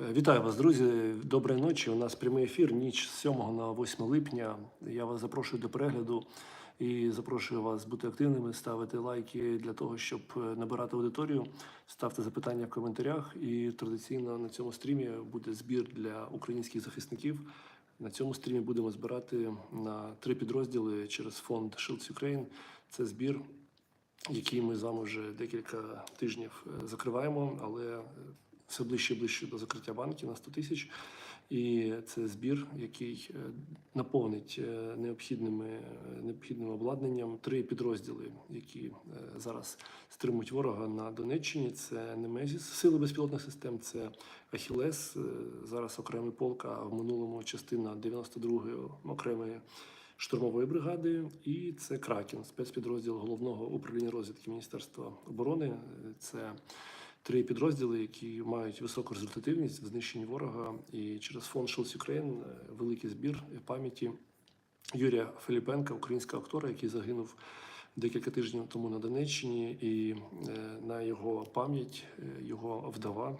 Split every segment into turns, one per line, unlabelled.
Вітаю вас, друзі. Доброї ночі. У нас прямий ефір. Ніч з 7 на 8 липня. Я вас запрошую до перегляду і запрошую вас бути активними, ставити лайки для того, щоб е, набирати аудиторію. Ставте запитання в коментарях. І традиційно на цьому стрімі буде збір для українських захисників. На цьому стрімі будемо збирати на три підрозділи через фонд Shields Ukraine. Це збір який ми з вами вже декілька тижнів е, закриваємо, але е, все ближче і ближче до закриття банків на 100 тисяч. І це збір, який е, наповнить е, необхідними е, необхідним обладнанням три підрозділи, які зараз стримують ворога на Донеччині. Це Немезіс, сили безпілотних систем, це Ахілес, зараз окремий полк, а в минулому частина 92-ї окремої штурмової бригади, і це Кракен, спецпідрозділ головного управління розвідки Міністерства оборони. Це три підрозділи, які мають високу результативність в знищенні ворога. І через фонд Shields Ukraine е, великий збір пам'яті Юрія Филіпенка, українського актора, який загинув декілька тижнів тому на Донеччині, і е, на його пам'ять е, його вдова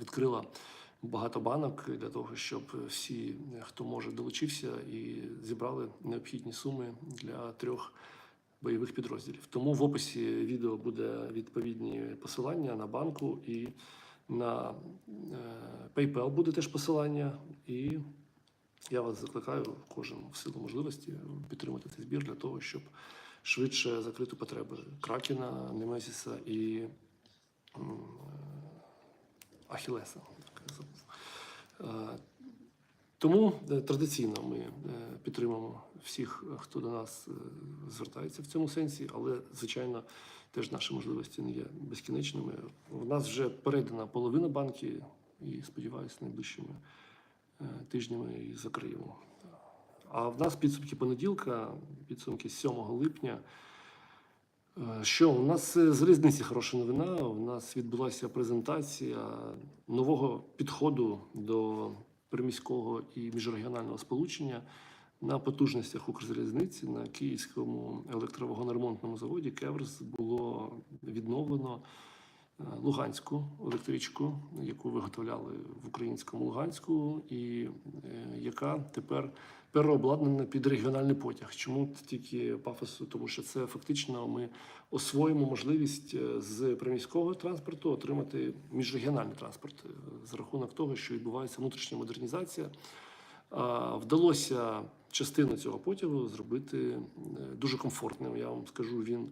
відкрила багато банок для того, щоб всі, хто може, долучився і зібрали необхідні суми для трьох бойових підрозділів. Тому в описі відео буде відповідні посилання на банку і на е, PayPal буде теж посилання. І я вас закликаю кожен в силу можливості підтримати цей збір для того, щоб швидше закрити потреби Кракена, Немезіса і Ахілеса. Я забув. Е, Тому е, традиційно ми е, підтримуємо всіх, хто до нас е, звертається в цьому сенсі, але звичайно теж наші можливості не є безкінечними. У нас вже перейдена половина банки, і сподіваюся, найближчими е, тижнями і закриємо. А в нас підсумки понеділка, підсумки 7 липня. Е, Що у нас е, з різниці хороша новина. У нас відбулася презентація нового підходу до приміського і міжрегіонального сполучення на потужностях Укрзалізниці на київському електровагоноремонтному заводі Кеверс було відновлено е, Луганську електричку, яку виготовляли в українському Луганську, і е, яка тепер переобладнана під регіональний потяг. Чому тільки пафосу? Тому що це фактично ми освоїмо можливість е, з приміського транспорту отримати міжрегіональний транспорт е, за рахунок того, що відбувається внутрішня модернізація. Вдалося частину цього потягу зробити е, дуже комфортним. Я вам скажу, він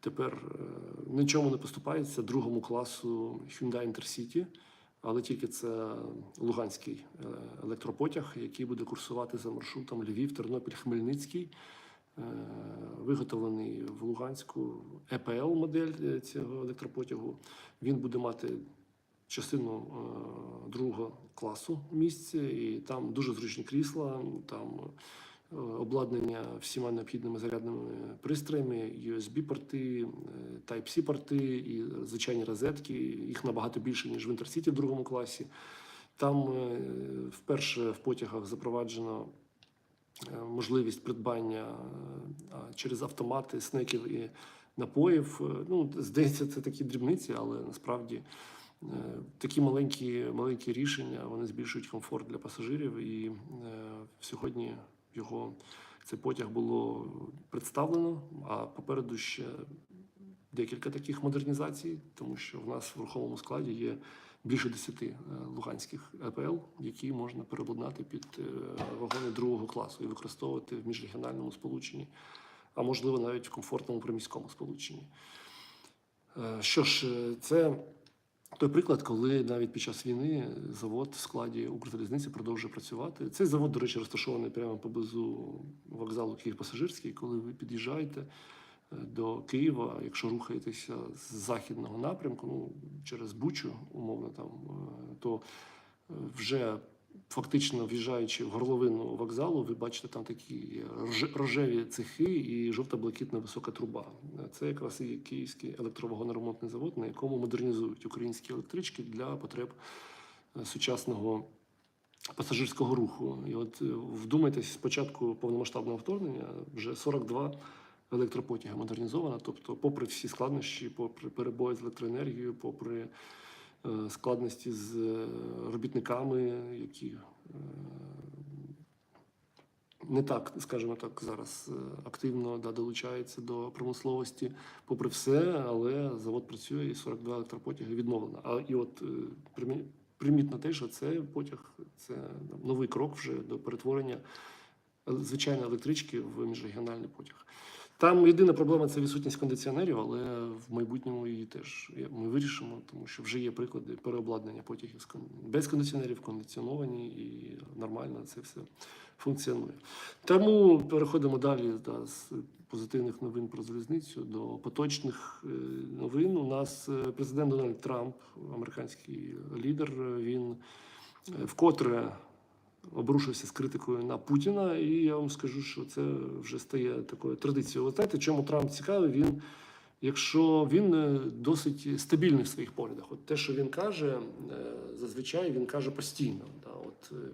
тепер нічому не поступається другому класу Hyundai Intercity, але тільки це луганський е, електропотяг, який буде курсувати за маршрутом Львів, Тернопіль, Хмельницький. Е, Виготовлений в Луганську ЕПЛ модель е, цього електропотягу. Він буде мати частину другого класу місця, і там дуже зручні крісла, там обладнання всіма необхідними зарядними пристроями, USB-порти, е, Type-C порти і звичайні розетки. Їх набагато більше, ніж в Інтерсіті в другому класі. Там е, вперше в потягах запроваджено е, можливість придбання е, через автомати снеків і напоїв. Е, Ну, здається, це такі дрібниці, але насправді е, такі маленькі, маленькі рішення вони збільшують комфорт для пасажирів. І е, сьогодні його цей потяг було представлено. А попереду ще декілька таких модернізацій, тому що в нас в рухомому складі є більше 10 е, луганських ЕПЛ, які можна переобладнати під е, вагони другого класу і використовувати в міжрегіональному сполученні, а можливо навіть в комфортному приміському сполученні. Е, Що ж, це той приклад, коли навіть під час війни завод в складі Укрзалізниці продовжує працювати. Цей завод, до речі, розташований прямо поблизу вокзалу Київ-Пасажирський. Коли ви під'їжджаєте е, до Києва, якщо рухаєтеся з західного напрямку, ну через Бучу, умовно там, е, то вже фактично в'їжджаючи в горловину вокзалу, ви бачите там такі рожеві цехи і жовто-блакитна висока труба. Це якраз і київський електровагоноремонтний завод, на якому модернізують українські електрички для потреб е, сучасного пасажирського руху. І от е, вдумайтесь, з початку повномасштабного вторгнення вже 42 електропотяги модернізовано. Тобто, попри всі складнощі, попри перебої з електроенергією, попри складності з е, робітниками, які е, не так, скажімо так, зараз е, активно да, долучаються до промисловості, попри все, але завод працює і 42 електропотяги відновлено. А і от е, примітно те, що це потяг, це новий крок вже до перетворення е, звичайної електрички в міжрегіональний потяг. Там єдина проблема це відсутність кондиціонерів, але в майбутньому її теж ми вирішимо, тому що вже є приклади переобладнання потягів без кондиціонерів, кондиціоновані і нормально це все функціонує. Тому переходимо далі да, з позитивних новин про залізницю до поточних е, новин. У нас е, президент Дональд Трамп, американський лідер, він е, вкотре обрушився з критикою на Путіна, і я вам скажу, що це вже стає такою традицією. Ви знаєте, чому Трамп цікавий? Він, якщо він е, досить стабільний в своїх поглядах, от те, що він каже, е, зазвичай він каже постійно. Да, от, е,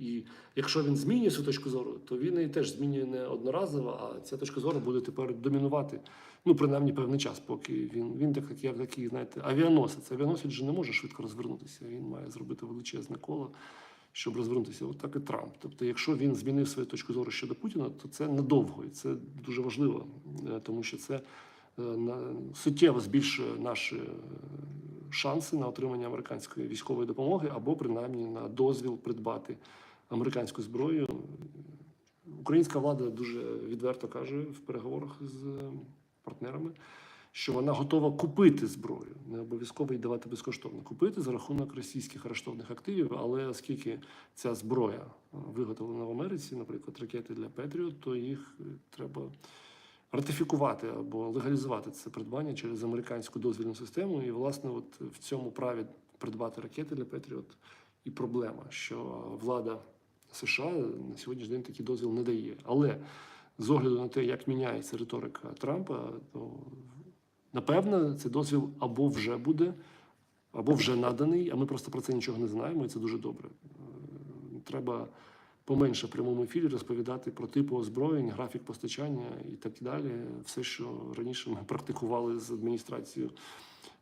і якщо він змінює свою точку зору, то він її теж змінює не одноразово, а ця точка зору буде тепер домінувати. Ну, принаймні певний час, поки він він так як такий, знаєте, авіаносець. Авіаносець же не може швидко розвернутися. Він має зробити величезне коло, щоб розвернутися. От так і Трамп. Тобто, якщо він змінив свою точку зору щодо Путіна, то це надовго, і це дуже важливо, е, тому що це е, суттєво збільшує наші е, шанси на отримання американської військової допомоги або принаймні на дозвіл придбати американську зброю. Українська влада дуже відверто каже в переговорах з партнерами, що вона готова купити зброю, не обов'язково її давати безкоштовно. Купити за рахунок російських арештованих активів. Але оскільки ця зброя виготовлена в Америці, наприклад, ракети для Петріот, то їх е, треба ратифікувати або легалізувати це придбання через американську дозвільну систему. І, власне, от в цьому праві придбати ракети для Петріот і проблема, що влада США на сьогоднішній день такий дозвіл не дає. Але з огляду на те, як міняється риторика Трампа, то напевно цей дозвіл або вже буде, або вже наданий, а ми просто про це нічого не знаємо, і це дуже добре. Е, Треба поменше в прямому ефірі розповідати про типи озброєнь, графік постачання і так далі. Все, що раніше ми практикували з адміністрацією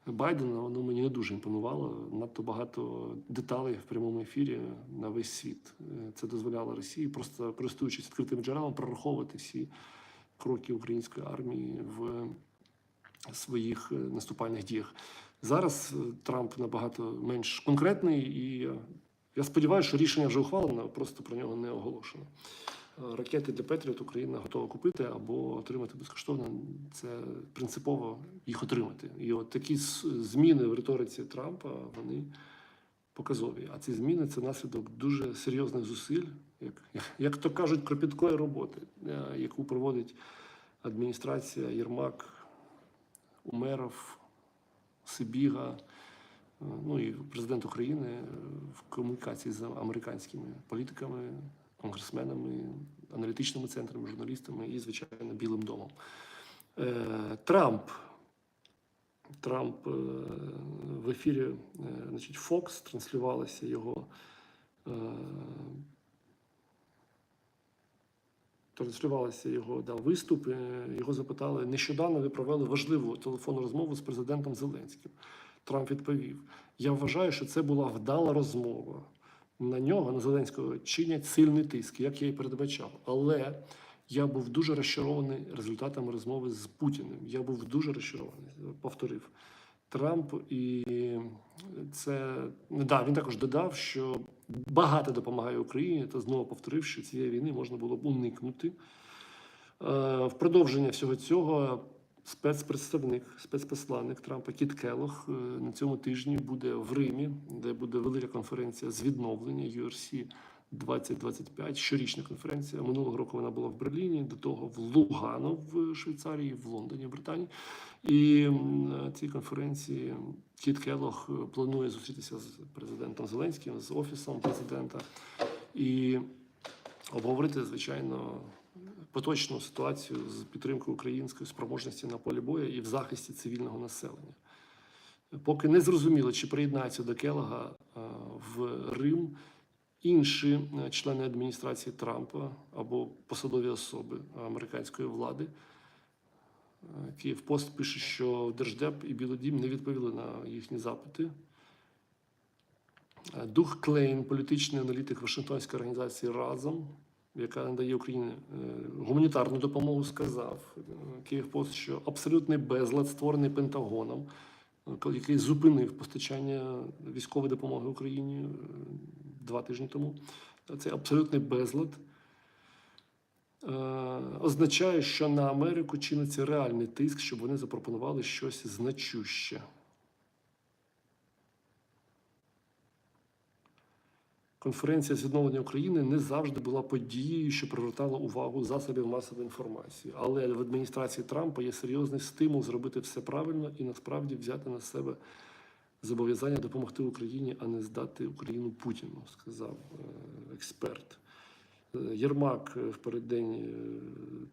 Байдена, воно мені не дуже імпонувало. Надто багато деталей в прямому ефірі на весь світ. Е, Це дозволяло Росії, просто користуючись відкритим джерелом, прораховувати всі кроки української армії в своїх е, наступальних діях. Зараз е, Трамп набагато менш конкретний, і е, я сподіваюся, що рішення вже ухвалено, просто про нього не оголошено. Ракети для Петріот Україна готова купити або отримати безкоштовно. Це принципово їх отримати. І от такі зміни в риториці Трампа вони показові. А ці зміни це наслідок дуже серйозних зусиль, як, як то кажуть, кропіткої роботи, яку проводить адміністрація Єрмак, Умеров, Сибіга, е, ну і президент України в комунікації з американськими політиками, конгресменами, аналітичними центрами, журналістами і, звичайно, Білим домом. Е, Трамп. Трамп е, в ефірі значить, Fox транслювалося його. Транслювалися його да, виступ. е, Його запитали нещодавно. Ви провели важливу телефонну розмову з президентом Зеленським. Трамп відповів: Я вважаю, що це була вдала розмова. На нього, на Зеленського, чинять сильний тиск, як я і передбачав. Але я був дуже розчарований результатами розмови з Путіним. Я був дуже розчарований, повторив Трамп. І це да, він також додав, що багато допомагає Україні, та знову повторив, що цієї війни можна було б уникнути. Е, В продовження всього цього спецпредставник, спецпосланник Трампа Кіт Келох е, на цьому тижні буде в Римі, де буде велика конференція з відновлення URC 2025, щорічна конференція. Минулого року вона була в Берліні, до того в Лугано в Швейцарії, в Лондоні, в Британії. І на цій конференції Кіт Келох планує зустрітися з президентом Зеленським, з офісом президента і обговорити, звичайно, поточну ситуацію з підтримкою української спроможності на полі бою і в захисті цивільного населення. Поки не зрозуміло, чи приєднається до Келога е, в Рим інші е, члени адміністрації Трампа або посадові особи американської влади. Е, Київпост пише, що Держдеп і Білий Дім не відповіли на їхні запити Е, Дух Клейн, політичний аналітик Вашингтонської організації Разом, яка надає Україні гуманітарну допомогу, сказав Київпост, що абсолютний безлад, створений Пентагоном, який зупинив постачання військової допомоги Україні два тижні тому. Цей абсолютний безлад е, означає, що на Америку чиниться реальний тиск, щоб вони запропонували щось значуще. Конференція з відновлення України не завжди була подією, що привертала увагу засобів масової інформації. Але в адміністрації Трампа є серйозний стимул зробити все правильно і насправді взяти на себе зобов'язання допомогти Україні, а не здати Україну Путіну, сказав е, експерт. Е, Єрмак е, в переддень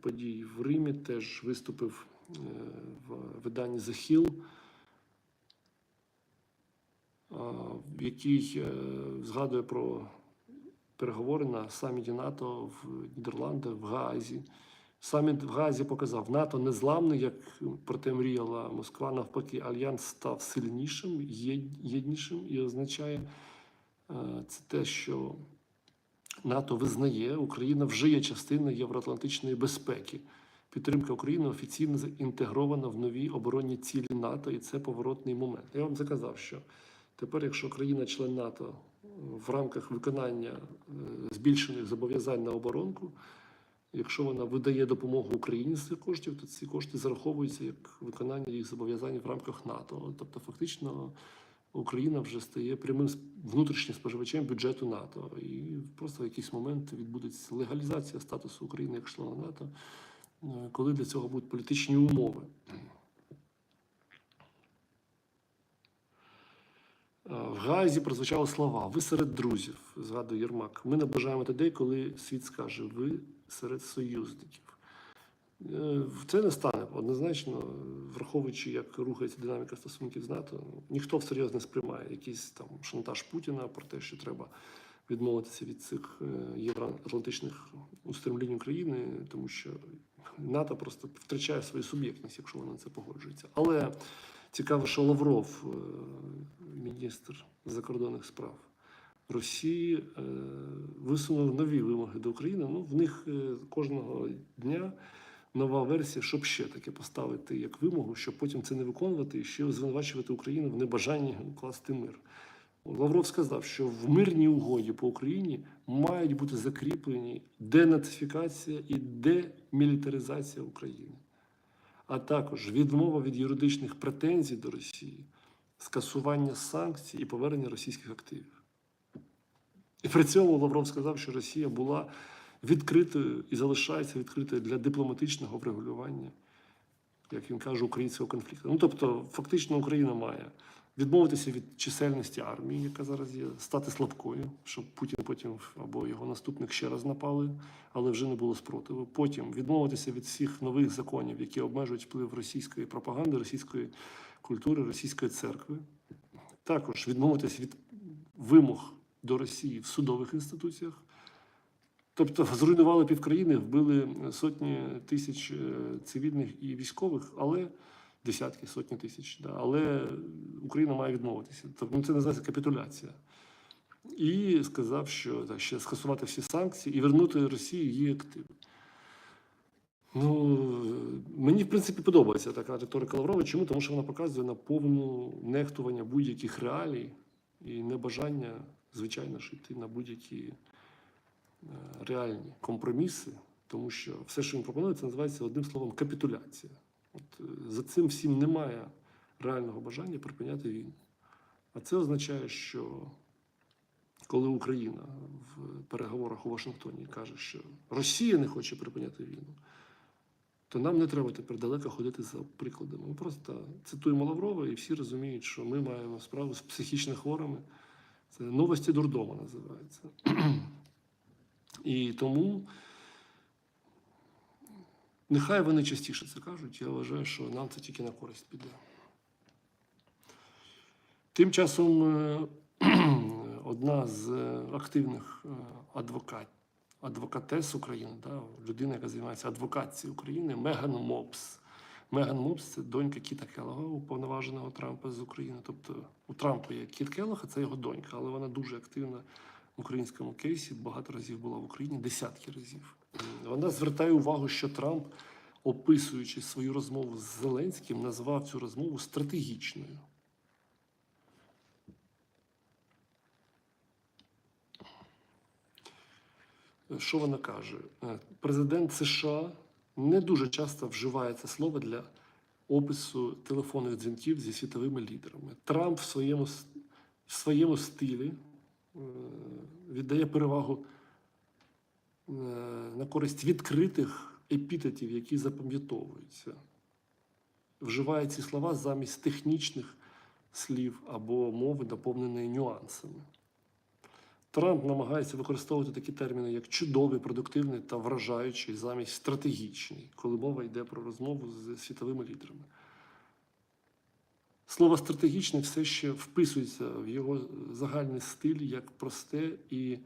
подій в Римі теж виступив в виданні а, в який згадує про переговори на саміті НАТО в Нідерландах, в Гаазі. Саміт в Гаазі показав, НАТО незламний, як проте мріяла Москва. Навпаки, альянс став сильнішим, єднішим і означає е, це те, що НАТО визнає, Україна вже є частиною євроатлантичної безпеки. Підтримка України офіційно інтегрована в нові оборонні цілі НАТО, і це поворотний момент. Я вам заказав, що тепер, якщо країна-член НАТО в рамках виконання е, збільшених зобов'язань на оборонку, якщо вона видає допомогу Україні з цих коштів, то ці кошти зараховуються як виконання їх зобов'язань в рамках НАТО. Тобто, фактично, Україна вже стає прямим внутрішнім споживачем бюджету НАТО. І просто в якийсь момент відбудеться легалізація статусу України як члена НАТО, е, коли для цього будуть політичні умови. Е, В Гаазі прозвучали слова Ви серед друзів, згадує Єрмак. Ми наближаємо тоді, коли світ скаже, ви серед союзників. Е, Це не стане однозначно, враховуючи, як рухається динаміка стосунків з НАТО, ніхто всерйоз не сприймає якийсь там шантаж Путіна про те, що треба відмовитися від цих е, євроатлантичних устремлінь України, тому що НАТО просто втрачає свою суб'єктність, якщо воно на це погоджується. Але цікаво, що Лавров, е, міністр закордонних справ Росії, е, висунув нові вимоги до України. Ну, в них е, кожного дня нова версія, щоб ще таке поставити як вимогу, щоб потім це не виконувати і ще звинувачувати Україну в небажанні укласти мир. Лавров сказав, що в мирній угоді по Україні мають бути закріплені денацифікація і демілітаризація України, а також відмова від юридичних претензій до Росії, скасування санкцій і повернення російських активів. І при цьому Лавров сказав, що Росія була відкритою і залишається відкритою для дипломатичного врегулювання, як він каже, українського конфлікту. Ну тобто, фактично, Україна має відмовитися від чисельності армії, яка зараз є, стати слабкою, щоб Путін потім або його наступник ще раз напали, але вже не було спротиву. Потім відмовитися від всіх нових законів, які обмежують вплив російської пропаганди, російської культури, російської церкви. Також відмовитися від вимог до Росії в судових інституціях. Тобто зруйнували півкраїни, вбили сотні тисяч е, цивільних і військових, але десятки, сотні тисяч. Да, але Україна має відмовитися. Тобто ну, це називається капітуляція. І сказав, що так, ще скасувати всі санкції і вернути Росії її активи. Ну, мені, в принципі, подобається така риторика Лаврова. Чому? Тому що вона показує на повну нехтування будь-яких реалій і небажання, звичайно, ж йти на будь-які е, реальні компроміси, тому що все, що він пропонує, це називається одним словом капітуляція. От е, за цим всім немає реального бажання припиняти війну. А це означає, що коли Україна в переговорах у Вашингтоні каже, що Росія не хоче припиняти війну, то нам не треба тепер далеко ходити за прикладами. Ми просто цитуємо Лаврова, і всі розуміють, що ми маємо справу з психічно хворими. Це новості дурдома називається. І тому нехай вони частіше це кажуть. Я вважаю, що нам це тільки на користь піде. Тим часом е, одна з е, активних е, адвокат, адвокатес України, да, людина, яка займається адвокацією України, Меган Мопс, Меган Мопс це донька Кіта Келлога, уповноваженого Трампа з України. Тобто у Трампа є Кіт Келлог, це його донька, але вона дуже активна в українському кейсі. Багато разів була в Україні, десятки разів. Вона звертає увагу, що Трамп, описуючи свою розмову з Зеленським, назвав цю розмову стратегічною. Що вона каже? Е, Президент США не дуже часто вживає це слово для опису телефонних дзвінків зі світовими лідерами. Трамп в своєму, в своєму стилі е, віддає перевагу е, на користь відкритих епітетів, які запам'ятовуються. Вживає ці слова замість технічних слів або мови, наповненої нюансами. Трамп намагається використовувати такі терміни, як чудовий, продуктивний та вражаючий, замість стратегічний, коли мова йде про розмову з світовими лідерами. Слово стратегічне все ще вписується в його загальний стиль як просте і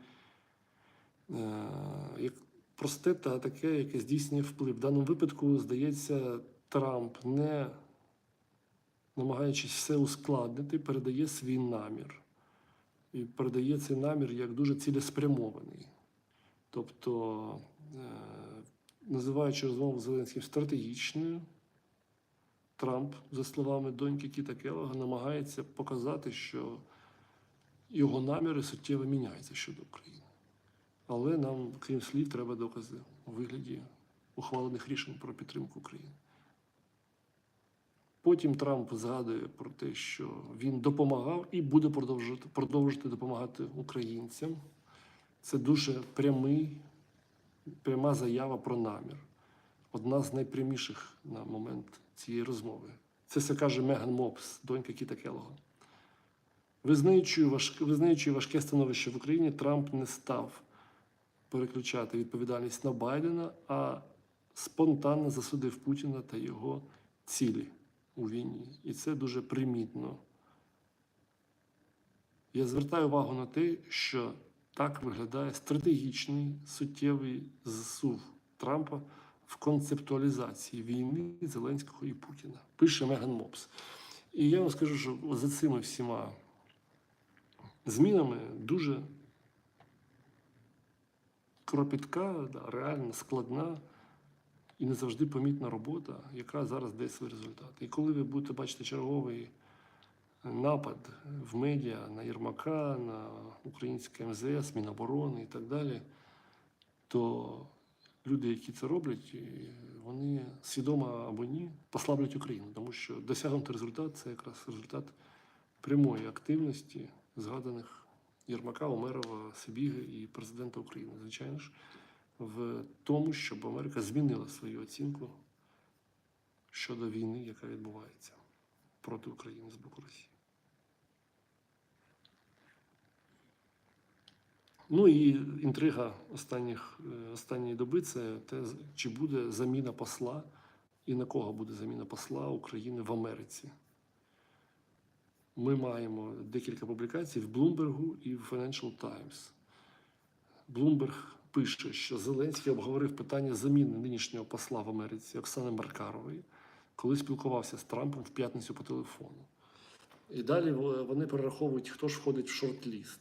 е, як просте та таке, яке здійснює вплив. В даному випадку, здається, Трамп, не намагаючись все ускладнити, передає свій намір і передає цей намір як дуже цілеспрямований. Тобто, е, називаючи розмову з Зеленським стратегічною, Трамп, за словами доньки Кіта Келлога, намагається показати, що його наміри суттєво міняються щодо України. Але нам, крім слів, треба докази у вигляді ухвалених рішень про підтримку України. Потім Трамп згадує про те, що він допомагав і буде продовжувати, продовжувати допомагати українцям. Це дуже прямий, пряма заява про намір. Одна з найпряміших на момент цієї розмови. Це все каже Меган Мопс, донька Кіта Келлога. Визнаючи важке, становище в Україні, Трамп не став переключати відповідальність на Байдена, а спонтанно засудив Путіна та його цілі у війні. І це дуже примітно. Я звертаю увагу на те, що так виглядає стратегічний суттєвий зсув Трампа в концептуалізації війни Зеленського і Путіна. Пише Меган Мопс. І я вам скажу, що за цими всіма змінами дуже кропітка, да, реально складна і не завжди помітна робота, яка зараз дає свій результат. І коли ви будете бачити черговий напад в медіа на Єрмака, на українське МЗС, Міноборони і так далі, то люди, які це роблять, вони свідомо або ні послаблять Україну, тому що досягнути результат це якраз результат прямої активності згаданих Єрмака, Омерова, Сибіги і президента України, звичайно ж, в тому, щоб Америка змінила свою оцінку щодо війни, яка відбувається проти України з боку Росії. Ну і інтрига останніх, е, останньої доби це те, чи буде заміна посла і на кого буде заміна посла України в Америці. Ми маємо декілька публікацій в Блумбергу і в Financial Times. Блумберг пише, що Зеленський обговорив питання заміни нинішнього посла в Америці Оксани Маркарової, коли спілкувався з Трампом в п'ятницю по телефону. І далі вони перераховують, хто ж входить в шорт-ліст.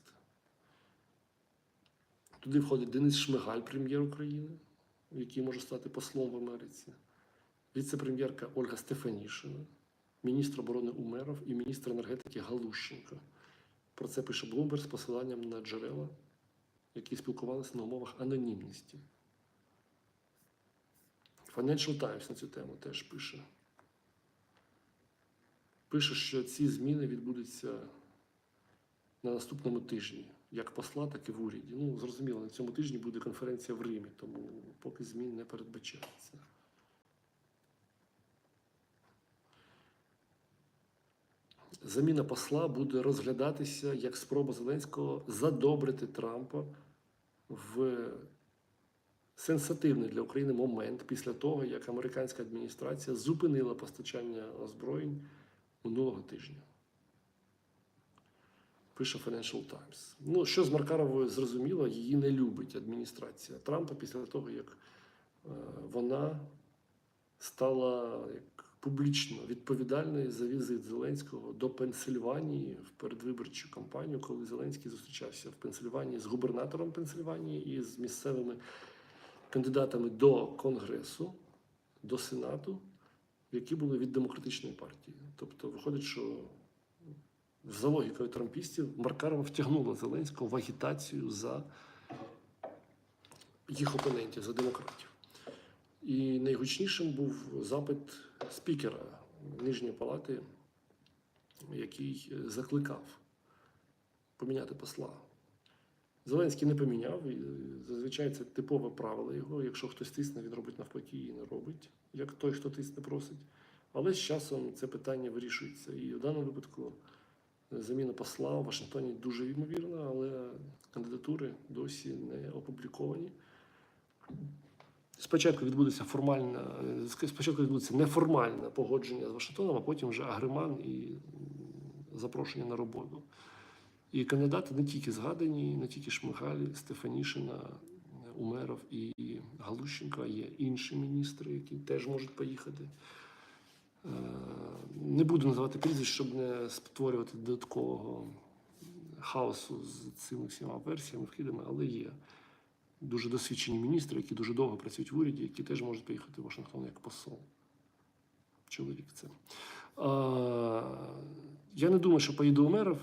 Туди входить Денис Шмигаль, прем'єр України, який може стати послом в Америці, віце-прем'єрка Ольга Стефанішина, міністр оборони Умеров і міністр енергетики Галущенко. Про це пише Блумберг з посиланням на джерела, які спілкувалися на умовах анонімності. Financial Times на цю тему теж пише. Пише, що ці зміни відбудуться на наступному тижні, як посла, так і в уряді. Ну, зрозуміло, на цьому тижні буде конференція в Римі, тому поки змін не передбачається. Заміна посла буде розглядатися як спроба Зеленського задобрити Трампа в сенсативний для України момент після того, як американська адміністрація зупинила постачання озброєнь минулого тижня. Пише Financial Times. Ну, що з Маркаровою зрозуміло, її не любить адміністрація Трампа після того, як е, вона стала як публічно відповідальний за візит Зеленського до Пенсильванії в передвиборчу кампанію, коли Зеленський зустрічався в Пенсильванії з губернатором Пенсильванії і з місцевими кандидатами до Конгресу, до Сенату, які були від демократичної партії. Тобто, виходить, що за логікою трампістів Маркарова втягнула Зеленського в агітацію за їх опонентів, за демократів. І найгучнішим був запит спікера Нижньої палати, який е, закликав поміняти посла. Зеленський не поміняв. І зазвичай це типове правило його. Якщо хтось тисне, він робить навпаки і не робить, як той, хто тисне, просить. Але з часом це питання вирішується. І в даному випадку заміна посла в Вашингтоні дуже ймовірна, але кандидатури досі не опубліковані. Спочатку відбудеться формальне, е, спочатку відбудеться неформальне погодження з Вашингтоном, а потім вже агриман і запрошення на роботу. І кандидати не тільки згадані, не тільки Шмигаль, Стефанішина, Умеров і Галущенко, а є інші міністри, які теж можуть поїхати. Е, Не буду називати прізвищ, щоб не створювати додаткового хаосу з цими всіма версіями, вхідами, але є дуже досвідчені міністри, які дуже довго працюють в уряді, які теж можуть поїхати в Вашингтон як посол. Чоловік це. А, я не думаю, що поїде Умеров,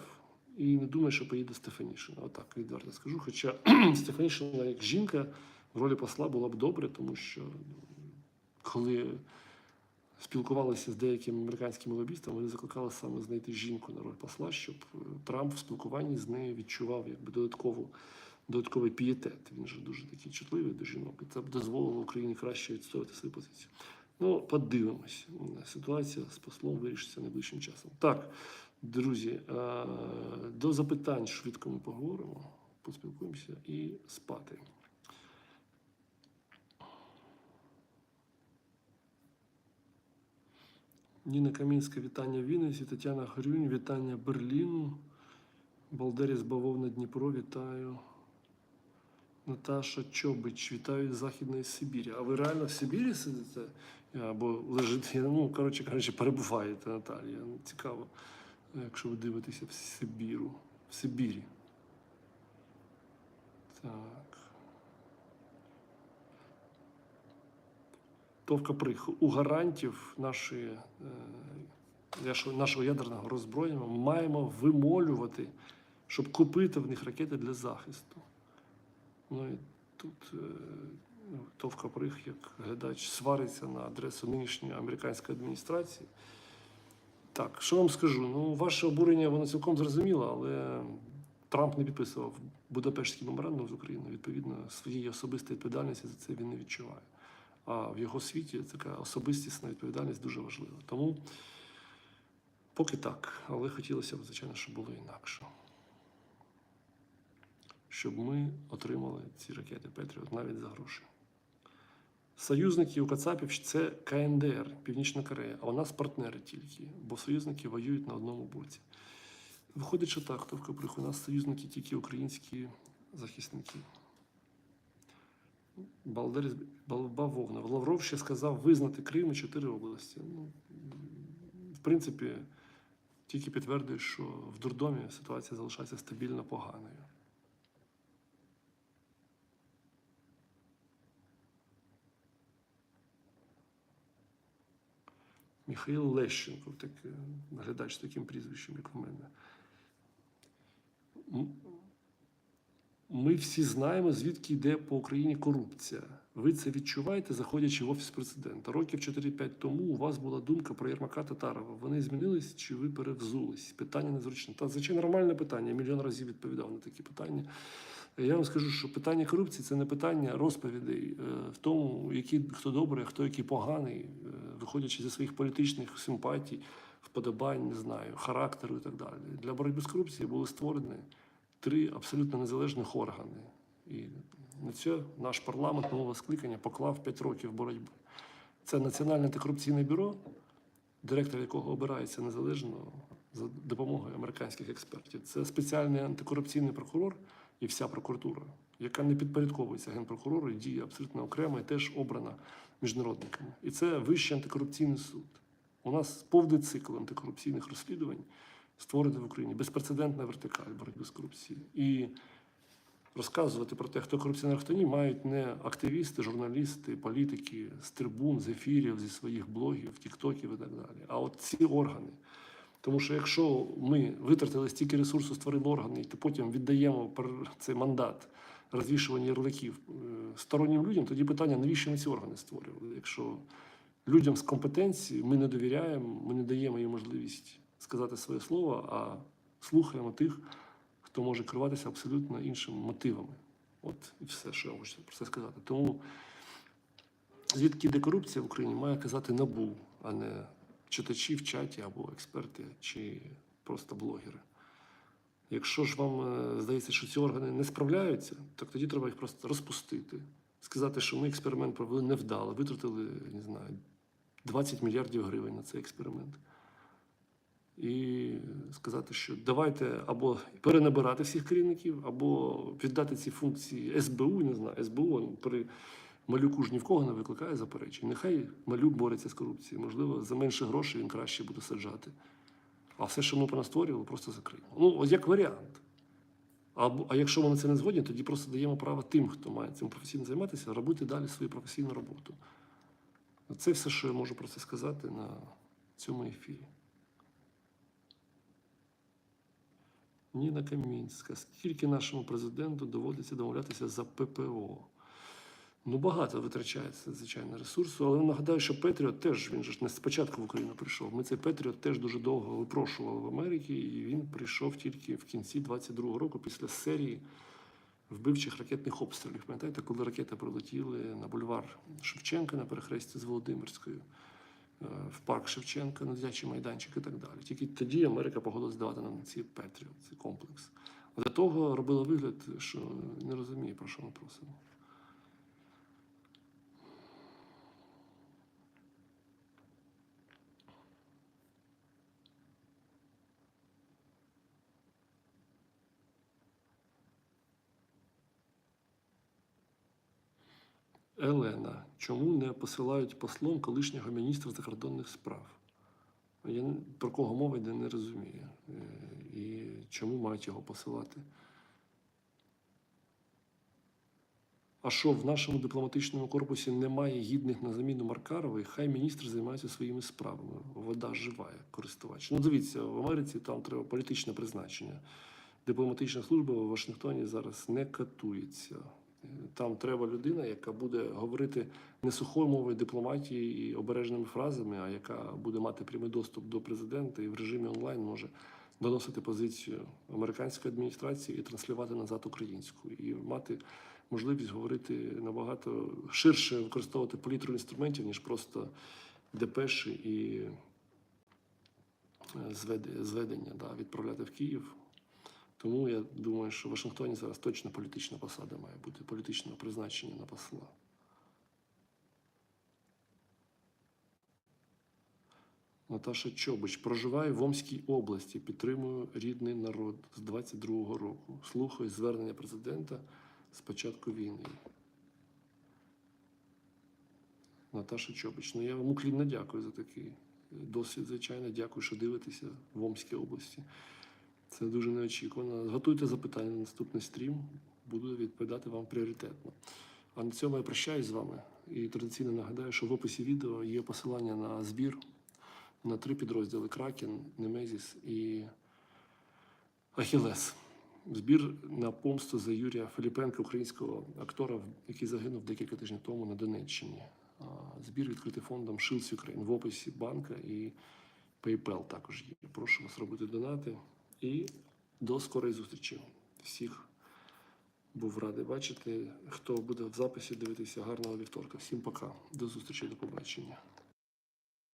і не думаю, що поїде Стефанішина. Отак відверто скажу. Хоча Стефанішина, як жінка, в ролі посла була б добре, тому що коли спілкувалися з деякими американськими лобістами, вони закликали саме знайти жінку на роль посла, щоб е, Трамп в спілкуванні з нею відчував якби додаткову додатковий пієтет. Він же дуже такий чутливий до жінок. І це б дозволило Україні краще відстояти свою позицію. Ну, подивимось. Ситуація з послом вирішиться найближчим часом. Так, друзі, е, до запитань швидко ми поговоримо, поспілкуємося і спати. Ніна Камінська, вітання Вінниці, Тетяна Горюнь, вітання Берліну. Балдеріс Бавовна Дніпро, вітаю. Наташа Чобич, вітаю з Західної Сибірі. А ви реально в Сибірі сидите? Або лежите, ну, коротше кажучи, перебуваєте, Наталія. Цікаво, якщо ви дивитеся в Сибіру. В Сибірі. Так. Товка прих. У гарантів нашої, е, нашого- ядерного роззброєння маємо вимолювати, щоб купити в них ракети для захисту. Ну і тут е, Товка Прих, як глядач, свариться на адресу нинішньої американської адміністрації. Так, що вам скажу? Ну, ваше обурення воно цілком зрозуміло, але Трамп не підписував Будапештський меморандум з Україною. Відповідно, своєї особистої відповідальності за це він не відчуває. А в його світі така особистісна відповідальність дуже важлива. Тому поки так, але хотілося б, звичайно, щоб було інакше. Щоб ми отримали ці ракети Петріот навіть за гроші. Союзники у Кацапів це КНДР, Північна Корея, а у нас партнери тільки, бо союзники воюють на одному боці. Виходить, що так, то в Каприх, у нас союзники тільки українські захисники. Бавовна. Лавров ще сказав визнати Крим і чотири області. Ну, в принципі, тільки підтверджує, що в дурдомі ситуація залишається стабільно поганою. Михайло Лещенко, так, наглядач з таким прізвищем, як в мене. Ми всі знаємо, звідки йде по Україні корупція. Ви це відчуваєте, заходячи в офіс президента. Років 4-5 тому у вас була думка про Єрмака Татарова. Вони змінились чи ви перевзулись? Питання незручне. Та звичайно нормальне питання. Я мільйон разів відповідав на такі питання. Я вам скажу, що питання корупції це не питання розповідей е, в тому, який хто добрий, а хто який поганий, е, виходячи зі своїх політичних симпатій, вподобань, не знаю, характеру і так далі. Для боротьби з корупцією були створені три абсолютно незалежних органи. І на це наш парламент нового скликання поклав 5 років боротьби. Це Національне антикорупційне бюро, директор якого обирається незалежно за допомогою американських експертів. Це спеціальний антикорупційний прокурор і вся прокуратура, яка не підпорядковується генпрокурору і діє абсолютно окремо і теж обрана міжнародниками. І це Вищий антикорупційний суд. У нас повний цикл антикорупційних розслідувань створений в Україні, безпрецедентна вертикаль боротьби з корупцією. І розказувати про те, хто корупціонер, хто ні, мають не активісти, журналісти, політики з трибун, з ефірів, зі своїх блогів, тіктоків і так далі. А от ці органи. Тому що якщо ми витратили стільки ресурсу, створили органи, і потім віддаємо цей мандат розвішування ярликів е, стороннім людям, тоді питання, навіщо ми ці органи створювали? Якщо людям з компетенції ми не довіряємо, ми не даємо їм можливість сказати своє слово, а слухаємо тих, хто може керуватися абсолютно іншими мотивами. От і все, що я хочу про це сказати. Тому звідки йде корупція в Україні, має казати НАБУ, а не читачі в чаті або експерти, чи просто блогери. Якщо ж вам е, здається, що ці органи не справляються, так тоді треба їх просто розпустити. Сказати, що ми експеримент провели невдало, витратили, не знаю, 20 мільярдів гривень на цей експеримент. І сказати, що давайте або перенабирати всіх керівників, або віддати ці функції СБУ, не знаю, СБУ при малюку ж ні в кого не викликає заперечень. Нехай малюк бореться з корупцією. Можливо, за менше грошей він краще буде саджати. А все, що ми понастворювали, просто закриємо. Ну, ось як варіант. Або, а якщо ми на це не згодні, тоді просто даємо право тим, хто має цим професійно займатися, робити далі свою професійну роботу. Це все, що я можу про це сказати на цьому ефірі. Ніна Камінська. Скільки нашому президенту доводиться домовлятися за ППО? Ну, багато витрачається, звичайно, ресурсу, але нагадаю, що Петріот теж він же ж не спочатку в Україну прийшов. Ми цей Петріот теж дуже довго випрошували в Америці, і він прийшов тільки в кінці 22-го року після серії вбивчих ракетних обстрілів. Пам'ятаєте, коли ракети прилетіли на бульвар Шевченка на перехресті з Володимирською, е, в парк Шевченка, на дитячий майданчик і так далі. Тільки тоді Америка погодилась здавати нам ці Петріот, цей комплекс. Для того робила вигляд, що не розуміє, про що ми просимо. Елена, чому не посилають послом колишнього міністра закордонних справ? Я про кого мова йде, не розумію. Е, І чому мають його посилати? А що в нашому дипломатичному корпусі немає гідних на заміну Маркарової, хай міністр займається своїми справами. Вода жива, користувач. Ну, дивіться, в Америці там треба політичне призначення. Дипломатична служба в Вашингтоні зараз не катується. Там треба людина, яка буде говорити не сухою мовою дипломатії і обережними фразами, а яка буде мати прямий доступ до президента і в режимі онлайн може доносити позицію американської адміністрації і транслювати назад українську, і мати можливість говорити набагато ширше, використовувати палітру інструментів, ніж просто депеші і е, зведення, да, відправляти в Київ. Тому я думаю, що в Вашингтоні зараз точно політична посада має бути політичного призначення на посла. Наташа Чобич проживаю в Омській області, підтримую рідний народ з 22-го року. Слухаю звернення президента з початку війни. Наташа Чобич. Ну я вам уклінно дякую за такий досвід, звичайно. Дякую, що дивитеся в Омській області. Це дуже неочікувано. Готуйте запитання на наступний стрім. Буду відповідати вам пріоритетно. А на цьому я прощаюсь з вами і традиційно нагадаю, що в описі відео є посилання на збір на три підрозділи: Кракен, Немезіс і Ахілес. Збір на помсту за Юрія Филіпенка, українського актора, який загинув декілька тижнів тому на Донеччині. Збір відкритий фондом Shields Ukraine в описі банка і PayPal також є. Прошу вас робити донати. І до скорої зустрічі. Всіх був радий бачити. Хто буде в записі дивитися гарного вівторка. Всім пока. До зустрічі, до побачення.